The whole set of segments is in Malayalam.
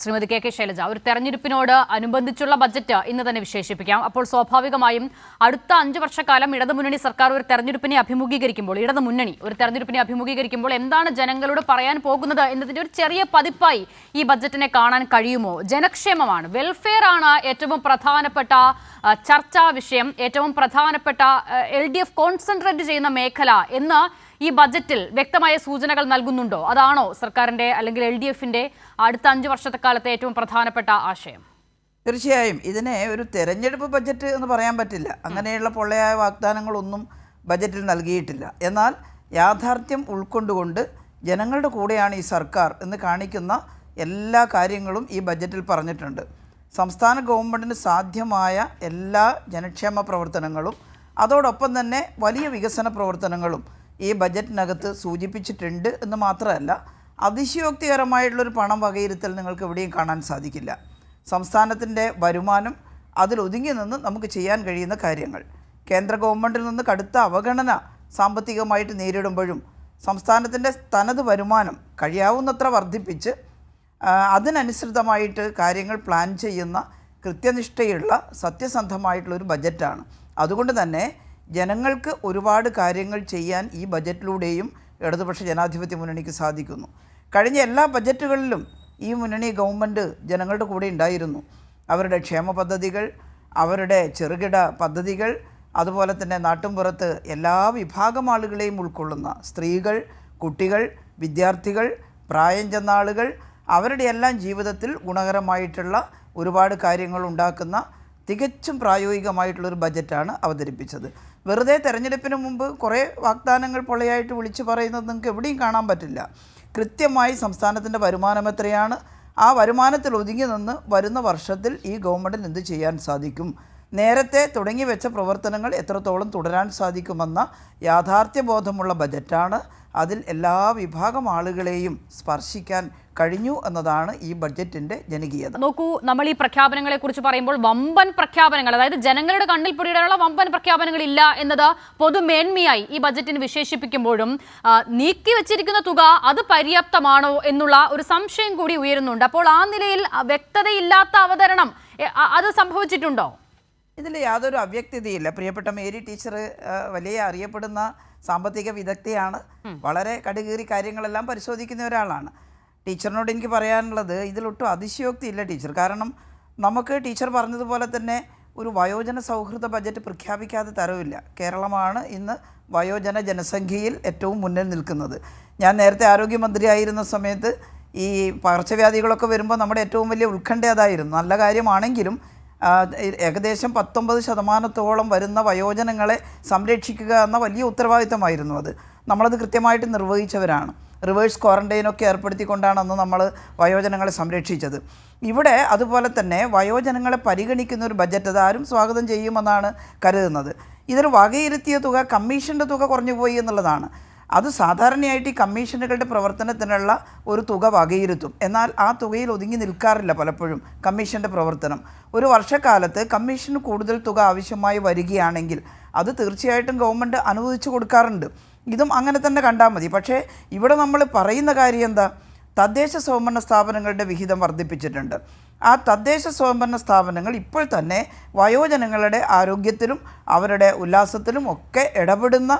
ശ്രീമതി കെ കെ ശൈലജ ഒരു തെരഞ്ഞെടുപ്പിനോട് അനുബന്ധിച്ചുള്ള ബജറ്റ് ഇന്ന് തന്നെ വിശേഷിപ്പിക്കാം. അപ്പോൾ സ്വാഭാവികമായും അടുത്ത അഞ്ചു വർഷക്കാലം ഇടതുമുന്നണി സർക്കാർ ഒരു തെരഞ്ഞെടുപ്പിനെ അഭിമുഖീകരിക്കുമ്പോൾ ഇടതുമുന്നണി ഒരു തെരഞ്ഞെടുപ്പിനെ അഭിമുഖീകരിക്കുമ്പോൾ എന്താണ് ജനങ്ങളോട് പറയാൻ പോകുന്നത് എന്നതിന്റെ ഒരു ചെറിയ പതിപ്പായി ഈ ബജറ്റിനെ കാണാൻ കഴിയുമോ? ജനക്ഷേമമാണ് വെൽഫെയർ ആണ് ഏറ്റവും പ്രധാനപ്പെട്ട ചർച്ചാ വിഷയം ഏറ്റവും പ്രധാനപ്പെട്ട എൽ ഡി എഫ് കോൺസെൻട്രേറ്റ് ചെയ്യുന്ന മേഖല എന്ന് ഈ ബജറ്റിൽ വ്യക്തമായ സൂചനകൾ നൽകുന്നുണ്ടോ? അതാണോ സർക്കാരിന്റെ അല്ലെങ്കിൽ എൽ ഡി എഫിന്റെ അടുത്ത അഞ്ചു വർഷത്തെ കാലത്തെ ഏറ്റവും പ്രധാനപ്പെട്ട ആശയം? തീർച്ചയായും. ഇതിനെ ഒരു തെരഞ്ഞെടുപ്പ് ബജറ്റ് എന്ന് പറയാൻ പറ്റില്ല. അങ്ങനെയുള്ള പൊള്ളയായ വാഗ്ദാനങ്ങളൊന്നും ബജറ്റിൽ നൽകിയിട്ടില്ല. എന്നാൽ യാഥാർത്ഥ്യം ഉൾക്കൊണ്ടുകൊണ്ട് ജനങ്ങളുടെ കൂടെയാണ് ഈ സർക്കാർ എന്ന് കാണിക്കുന്ന എല്ലാ കാര്യങ്ങളും ഈ ബജറ്റിൽ പറഞ്ഞിട്ടുണ്ട്. സംസ്ഥാന ഗവൺമെന്റിന് സാധ്യമായ എല്ലാ ജനക്ഷേമ പ്രവർത്തനങ്ങളും അതോടൊപ്പം തന്നെ വലിയ വികസന പ്രവർത്തനങ്ങളും ഈ ബജറ്റിനകത്ത് സൂചിപ്പിച്ചിട്ടുണ്ട് എന്ന് മാത്രമല്ല അതിശയോക്തികരമായിട്ടുള്ളൊരു പണം വകയിരുത്തൽ നിങ്ങൾക്ക് എവിടെയും കാണാൻ സാധിക്കില്ല. സംസ്ഥാനത്തിന്റെ വരുമാനം അതിലൊതുങ്ങി നിന്ന് നമുക്ക് ചെയ്യാൻ കഴിയുന്ന കാര്യങ്ങൾ. കേന്ദ്ര ഗവൺമെന്റിൽ നിന്ന് കടുത്ത അവഗണന സാമ്പത്തികമായിട്ട് നേരിടുമ്പോഴും സംസ്ഥാനത്തിന്റെ തനത് വരുമാനം കഴിയാവുന്നത്ര വർദ്ധിപ്പിച്ച് അതിനനുസൃതമായിട്ട് കാര്യങ്ങൾ പ്ലാൻ ചെയ്യുന്ന കൃത്യനിഷ്ഠയുള്ള സത്യസന്ധമായിട്ടുള്ളൊരു ബജറ്റാണ്. അതുകൊണ്ട് തന്നെ ജനങ്ങൾക്ക് ഒരുപാട് കാര്യങ്ങൾ ചെയ്യാൻ ഈ ബജറ്റിലൂടെയും ഇടതുപക്ഷ ജനാധിപത്യ മുന്നണിക്ക് സാധിക്കുന്നു. കഴിഞ്ഞ എല്ലാ ബജറ്റുകളിലും ഈ മുന്നണി ഗവൺമെന്റ് ജനങ്ങളുടെ കൂടെ ഉണ്ടായിരുന്നു. അവരുടെ ക്ഷേമ പദ്ധതികൾ അവരുടെ ചെറുകിട പദ്ധതികൾ അതുപോലെ തന്നെ നാട്ടുംപുറത്ത് എല്ലാ വിഭാഗം ആളുകളെയും ഉൾക്കൊള്ളുന്ന സ്ത്രീകൾ കുട്ടികൾ വിദ്യാർത്ഥികൾ പ്രായം ചെന്ന ആളുകൾ ജീവിതത്തിൽ ഗുണകരമായിട്ടുള്ള ഒരുപാട് കാര്യങ്ങൾ ഉണ്ടാക്കുന്ന തികച്ചും പ്രായോഗികമായിട്ടുള്ളൊരു ബജറ്റാണ് അവതരിപ്പിച്ചത്. വെറുതെ തെരഞ്ഞെടുപ്പിന് മുമ്പ് കുറേ വാഗ്ദാനങ്ങൾ പൊള്ളയായിട്ട് വിളിച്ചു പറയുന്നത് നിങ്ങൾക്ക് എവിടെയും കാണാൻ പറ്റില്ല. കൃത്യമായി സംസ്ഥാനത്തിന്റെ വരുമാനം എത്രയാണ്? ആ വരുമാനത്തിൽ ഒതുങ്ങി നിന്ന് വരുന്ന വർഷത്തിൽ ഈ ഗവൺമെന്റിന് എന്ത് ചെയ്യാൻ സാധിക്കും? നേരത്തെ തുടങ്ങി വെച്ച പ്രവർത്തനങ്ങൾ എത്രത്തോളം തുടരാൻ സാധിക്കുമെന്ന യാഥാർത്ഥ്യബോധമുള്ള ബജറ്റാണ്. അതിൽ എല്ലാ വിഭാഗം ആളുകളെയും സ്പർശിക്കാൻ കഴിഞ്ഞു എന്നതാണ് ഈ ബഡ്ജറ്റിന്റെ ജനകീയത. നോക്കൂ നമ്മൾ ഈ പ്രഖ്യാപനങ്ങളെ കുറിച്ച് പറയുമ്പോൾ വമ്പൻ പ്രഖ്യാപനങ്ങൾ അതായത് ജനങ്ങളുടെ കണ്ണിൽ പൊടിയിടാനുള്ള വമ്പൻ പ്രഖ്യാപനങ്ങൾ ഇല്ല എന്നത് പൊതുമേന്മയായി ഈ ബജറ്റിന് വിശേഷിപ്പിക്കുമ്പോഴും നീക്കി വെച്ചിരിക്കുന്ന തുക അത് പര്യാപ്തമാണോ എന്നുള്ള ഒരു സംശയം കൂടി ഉയരുന്നുണ്ട്. അപ്പോൾ ആ നിലയിൽ വ്യക്തതയില്ലാത്ത അവതരണം അത് സംഭവിച്ചിട്ടുണ്ടോ? ഇതിൽ യാതൊരു അവ്യക്തതയില്ല. പ്രിയപ്പെട്ട മേരി ടീച്ചർ വലിയ അറിയപ്പെടുന്ന സാമ്പത്തിക വിദഗ്ധയാണ്. വളരെ കടുകീറി കാര്യങ്ങളെല്ലാം പരിശോധിക്കുന്ന ഒരാളാണ്. ടീച്ചറിനോട് എനിക്ക് പറയാനുള്ളത് ഇതിലൊട്ടും അതിശയോക്തി ഇല്ല ടീച്ചർ. കാരണം നമുക്ക് ടീച്ചർ പറഞ്ഞതുപോലെ തന്നെ ഒരു വയോജന സൗഹൃദ ബജറ്റ് പ്രഖ്യാപിക്കാതെ തരവില്ല. കേരളമാണ് ഇന്ന് വയോജന ജനസംഖ്യയിൽ ഏറ്റവും മുന്നിൽ നിൽക്കുന്നത്. ഞാൻ നേരത്തെ ആരോഗ്യമന്ത്രിയായിരുന്ന സമയത്ത് ഈ പകർച്ചവ്യാധികളൊക്കെ വരുമ്പോൾ നമ്മുടെ ഏറ്റവും വലിയ ഉത്കണ്ഠ അതായിരുന്നു. നല്ല കാര്യമാണെങ്കിലും ഏകദേശം പത്തൊമ്പത് ശതമാനത്തോളം വരുന്ന വയോജനങ്ങളെ സംരക്ഷിക്കുക എന്ന വലിയ ഉത്തരവാദിത്തമായിരുന്നു അത്. നമ്മളത് കൃത്യമായിട്ട് നിർവഹിച്ചവരാണ്. റിവേഴ്സ് ക്വാറന്റൈനൊക്കെ ഏർപ്പെടുത്തിക്കൊണ്ടാണ് അന്ന് നമ്മൾ വയോജനങ്ങളെ സംരക്ഷിച്ചത്. ഇവിടെ അതുപോലെ തന്നെ വയോജനങ്ങളെ പരിഗണിക്കുന്ന ഒരു ബജറ്റ് അതാരും സ്വാഗതം ചെയ്യുമെന്നാണ് കരുതുന്നത്. ഇതിൽ വകയിരുത്തിയ തുക കമ്മീഷന്റെ തുക കുറഞ്ഞു പോയി എന്നുള്ളതാണ്. അത് സാധാരണയായിട്ട് ഈ കമ്മീഷനുകളുടെ പ്രവർത്തനത്തിനുള്ള ഒരു തുക വകയിരുത്തും. എന്നാൽ ആ തുകയിൽ ഒതുങ്ങി നിൽക്കാറില്ല പലപ്പോഴും കമ്മീഷന്റെ പ്രവർത്തനം. ഒരു വർഷക്കാലത്ത് കമ്മീഷന് കൂടുതൽ തുക ആവശ്യമായി വരികയാണെങ്കിൽ അത് തീർച്ചയായിട്ടും ഗവൺമെന്റ് അനുവദിച്ചു കൊടുക്കാറുണ്ട്. ഇതും അങ്ങനെ തന്നെ കണ്ടാൽ മതി. പക്ഷേ ഇവിടെ നമ്മൾ പറയുന്ന കാര്യം എന്താ? തദ്ദേശ സ്വയംഭരണ സ്ഥാപനങ്ങളുടെ വിഹിതം വർദ്ധിപ്പിച്ചിട്ടുണ്ട്. ആ തദ്ദേശ സ്വയംഭരണ സ്ഥാപനങ്ങൾ ഇപ്പോൾ തന്നെ വയോജനങ്ങളുടെ ആരോഗ്യത്തിലും അവരുടെ ഉല്ലാസത്തിലും ഒക്കെ ഇടപെടുന്ന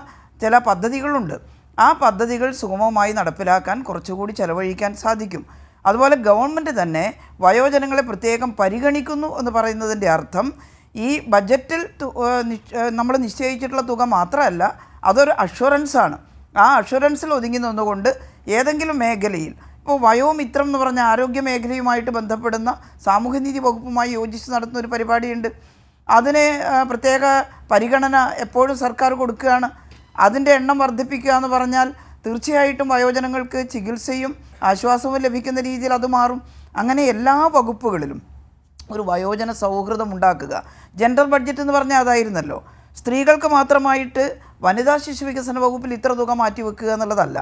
ചില പദ്ധതികളുണ്ട്. ആ പദ്ധതികൾ സുഗമമായി നടപ്പിലാക്കാൻ കുറച്ചുകൂടി ചെലവഴിക്കാൻ സാധിക്കും. അതുപോലെ ഗവൺമെന്റ് തന്നെ വയോജനങ്ങളെ പ്രത്യേകം പരിഗണിക്കുന്നു എന്ന് പറയുന്നതിന്റെ അർത്ഥം ഈ ബജറ്റിൽ നമ്മൾ നിശ്ചയിച്ചിട്ടുള്ള തുക മാത്രമല്ല അതൊരു അഷുറൻസാണ് ആ അഷുറൻസിൽ ഒതുങ്ങി നിന്നുകൊണ്ട് ഏതെങ്കിലും മേഖലയിൽ ഇപ്പോൾ വയോമിത്രം എന്ന് പറഞ്ഞ ആരോഗ്യ മേഖലയുമായിട്ട് ബന്ധപ്പെടുന്ന സാമൂഹ്യനീതി വകുപ്പുമായി യോജിച്ച് നടത്തുന്ന ഒരു പരിപാടിയുണ്ട്. അതിന് പ്രത്യേക പരിഗണന എപ്പോഴും സർക്കാർ കൊടുക്കുകയാണ്. അതിന്റെ എണ്ണം വർദ്ധിപ്പിക്കുക എന്ന് പറഞ്ഞാൽ തീർച്ചയായിട്ടും വയോജനങ്ങൾക്ക് ചികിത്സയും ആശ്വാസവും ലഭിക്കുന്ന രീതിയിൽ അത് മാറും. അങ്ങനെ എല്ലാ വകുപ്പുകളിലും ഒരു വയോജന സൗഹൃദം ഉണ്ടാക്കുക. ജെൻഡർ ബഡ്ജറ്റ് എന്ന് പറഞ്ഞാൽ അതായിരുന്നല്ലോ. സ്ത്രീകൾക്ക് മാത്രമായിട്ട് വനിതാ ശിശു വികസന വകുപ്പിൽ ഇത്ര തുക മാറ്റിവെക്കുക എന്നുള്ളതല്ല.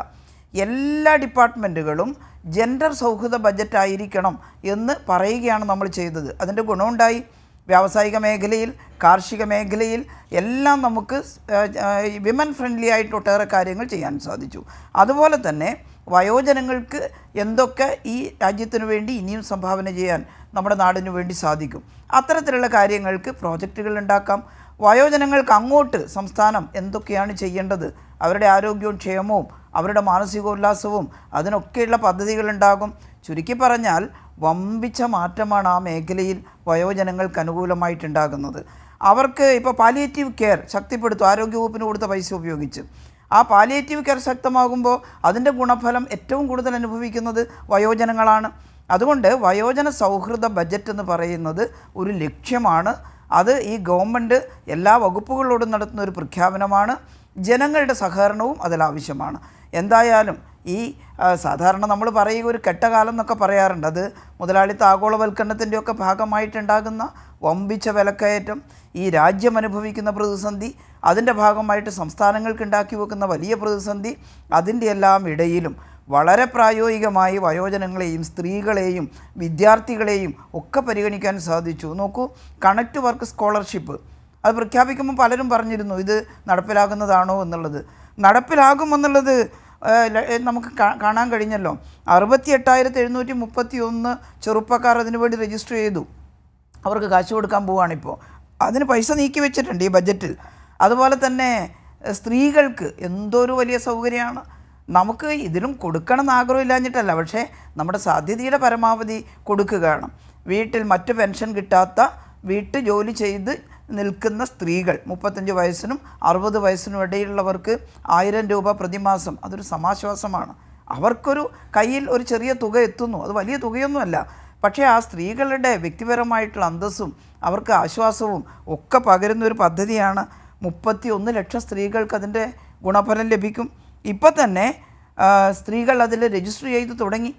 എല്ലാ ഡിപ്പാർട്ട്മെന്റുകളും ജെൻഡർ സൗഹൃദ ബജറ്റ് ആയിരിക്കണം എന്ന് പറയുകയാണ് നമ്മൾ ചെയ്തത്. അതിന്റെ ഗുണമുണ്ടായി. വ്യാവസായിക മേഖലയിൽ കാർഷിക മേഖലയിൽ എല്ലാം നമുക്ക് വിമൻ ഫ്രണ്ട്ലി ആയിട്ട് ഒട്ടേറെ കാര്യങ്ങൾ ചെയ്യാൻ സാധിച്ചു. അതുപോലെ തന്നെ വയോജനങ്ങൾക്ക് എന്തൊക്കെ ഈ രാജ്യത്തിനു വേണ്ടി ഇനിയും സംഭാവന ചെയ്യാൻ നമ്മുടെ നാടിനു വേണ്ടി സാധിക്കും. അത്തരത്തിലുള്ള കാര്യങ്ങൾക്ക് പ്രോജക്റ്റുകൾ ഉണ്ടാക്കാം. വയോജനങ്ങൾക്ക് അങ്ങോട്ട് സംസ്ഥാനം എന്തൊക്കെയാണ് ചെയ്യേണ്ടത്? അവരുടെ ആരോഗ്യവും ക്ഷേമവും അവരുടെ മാനസികോല്ലാസവും അതിനൊക്കെയുള്ള പദ്ധതികളുണ്ടാകും. ചുരുക്കി പറഞ്ഞാൽ വമ്പിച്ച മാറ്റമാണ് ആ മേഖലയിൽ വയോജനങ്ങൾക്ക് അനുകൂലമായിട്ടുണ്ടാകുന്നത്. അവർക്ക് ഇപ്പോൾ പാലിയേറ്റീവ് കെയർ ശക്തിപ്പെടുത്തും ആരോഗ്യവകുപ്പിന് കൊടുത്ത പൈസ ഉപയോഗിച്ച്. ആ പാലിയേറ്റീവ് കെയർ ശക്തമാകുമ്പോൾ അതിന്റെ ഗുണഫലം ഏറ്റവും കൂടുതൽ അനുഭവിക്കുന്നത് വയോജനങ്ങളാണ്. അതുകൊണ്ട് വയോജന സൗഹൃദ ബജറ്റ് എന്ന് പറയുന്നത് ഒരു ലക്ഷ്യമാണ്. അത് ഈ ഗവൺമെന്റ് എല്ലാ വകുപ്പുകളോടും നടത്തുന്ന ഒരു പ്രഖ്യാപനമാണ്. ജനങ്ങളുടെ സഹകരണവും അതിലാവശ്യമാണ് എന്തായാലും ഈ സാധാരണ നമ്മൾ പറയുക ഒരു കെട്ടകാലം എന്നൊക്കെ പറയാറുണ്ട്. അത് മുതലാളിത്ത ആഗോളവൽക്കരണത്തിന്റെയൊക്കെ ഭാഗമായിട്ടുണ്ടാകുന്ന വമ്പിച്ച വിലക്കയറ്റം ഈ രാജ്യം അനുഭവിക്കുന്ന പ്രതിസന്ധി അതിന്റെ ഭാഗമായിട്ട് സംസ്ഥാനങ്ങൾക്ക് ഉണ്ടാക്കി വെക്കുന്ന വലിയ പ്രതിസന്ധി അതിന്റെ എല്ലാം ഇടയിലും വളരെ പ്രായോഗികമായി വയോജനങ്ങളെയും സ്ത്രീകളെയും വിദ്യാർത്ഥികളെയും ഒക്കെ പരിഗണിക്കാൻ സാധിച്ചു. നോക്കൂ കണക്ട് വർക്ക് സ്കോളർഷിപ്പ്. അത് പ്രഖ്യാപിക്കുമ്പോൾ പലരും പറഞ്ഞിരുന്നു ഇത് നടപ്പിലാകുന്നതാണോ എന്നുള്ളത്. നടപ്പിലാകുമെന്നുള്ളത് നമുക്ക് കാണാൻ കഴിഞ്ഞല്ലോ അറുപത്തി എട്ടായിരത്തി എഴുന്നൂറ്റി മുപ്പത്തി ഒന്ന് ചെറുപ്പക്കാർ അതിനുവേണ്ടി രജിസ്റ്റർ ചെയ്തു. അവർക്ക് കാശ് കൊടുക്കാൻ പോവുകയാണിപ്പോൾ അതിന് പൈസ നീക്കി വെച്ചിട്ടുണ്ട് ഈ ബഡ്ജറ്റിൽ അതുപോലെ തന്നെ സ്ത്രീകൾക്ക് എന്തോ ഒരു വലിയ സൗകര്യമാണ്. നമുക്ക് ഇതിലും കൊടുക്കണം എന്ന് ആഗ്രഹമില്ലാഞ്ഞിട്ടല്ല പക്ഷേ നമ്മുടെ സാധ്യതയുടെ പരമാവധി കൊടുക്കുകയാണ്. വീട്ടിൽ മറ്റു പെൻഷൻ കിട്ടാത്ത വീട്ടു ജോലി ചെയ്ത് നിൽക്കുന്ന സ്ത്രീകൾ മുപ്പത്തഞ്ച് വയസ്സിനും അറുപത് വയസ്സിനും ഇടയിലുള്ളവർക്ക് ആയിരം രൂപ പ്രതിമാസം അതൊരു സമാശ്വാസമാണ്. അവർക്കൊരു കയ്യിൽ ഒരു ചെറിയ തുക എത്തുന്നു. അത് വലിയ തുകയൊന്നുമല്ല. പക്ഷേ ആ സ്ത്രീകളുടെ വ്യക്തിപരമായിട്ടുള്ള അന്തസ്സും അവർക്ക് ആശ്വാസവും ഒക്കെ പകരുന്ന ഒരു പദ്ധതിയാണ്. മുപ്പത്തി ഒന്ന് ലക്ഷം സ്ത്രീകൾക്ക് അതിന്റെ ഗുണഫലം ലഭിക്കും. ഇപ്പം തന്നെ സ്ത്രീകൾ അതിൽ രജിസ്റ്റർ ചെയ്ത് തുടങ്ങി.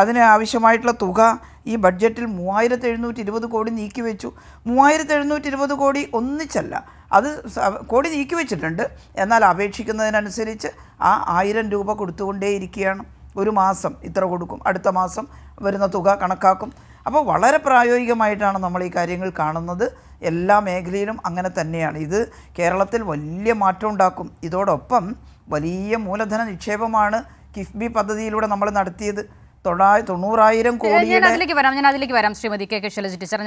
അതിന് ആവശ്യമായിട്ടുള്ള തുക ഈ ബഡ്ജറ്റിൽ മൂവായിരത്തി എഴുന്നൂറ്റി ഇരുപത് കോടി നീക്കി വെച്ചു. മൂവായിരത്തി എഴുന്നൂറ്റി ഇരുപത് കോടി ഒന്നിച്ചല്ല അത് കോടി നീക്കി വെച്ചിട്ടുണ്ട്. എന്നാൽ അപേക്ഷിക്കുന്നതിനനുസരിച്ച് ആ ആയിരം രൂപ കൊടുത്തുകൊണ്ടേയിരിക്കുകയാണ്. ഒരു മാസം ഇത്ര കൊടുക്കും. അടുത്ത മാസം വരുന്ന തുക കണക്കാക്കും. അപ്പോൾ വളരെ പ്രായോഗികമായിട്ടാണ് നമ്മൾ ഈ കാര്യങ്ങൾ കാണുന്നത്. എല്ലാ മേഖലയിലും അങ്ങനെ തന്നെയാണ്. ഇത് കേരളത്തിൽ വലിയ മാറ്റം ഉണ്ടാക്കും. ഇതോടൊപ്പം വലിയ മൂലധന നിക്ഷേപമാണ് കിഫ്ബി പദ്ധതിയിലൂടെ നമ്മൾ നടത്തിയത്. തൊള്ളായി തൊണ്ണൂറായിരം ഞാൻ അതിലേക്ക് വരാം. ഞാൻ അതിലേക്ക് വരാം. Shrimati K K Shailaja teacher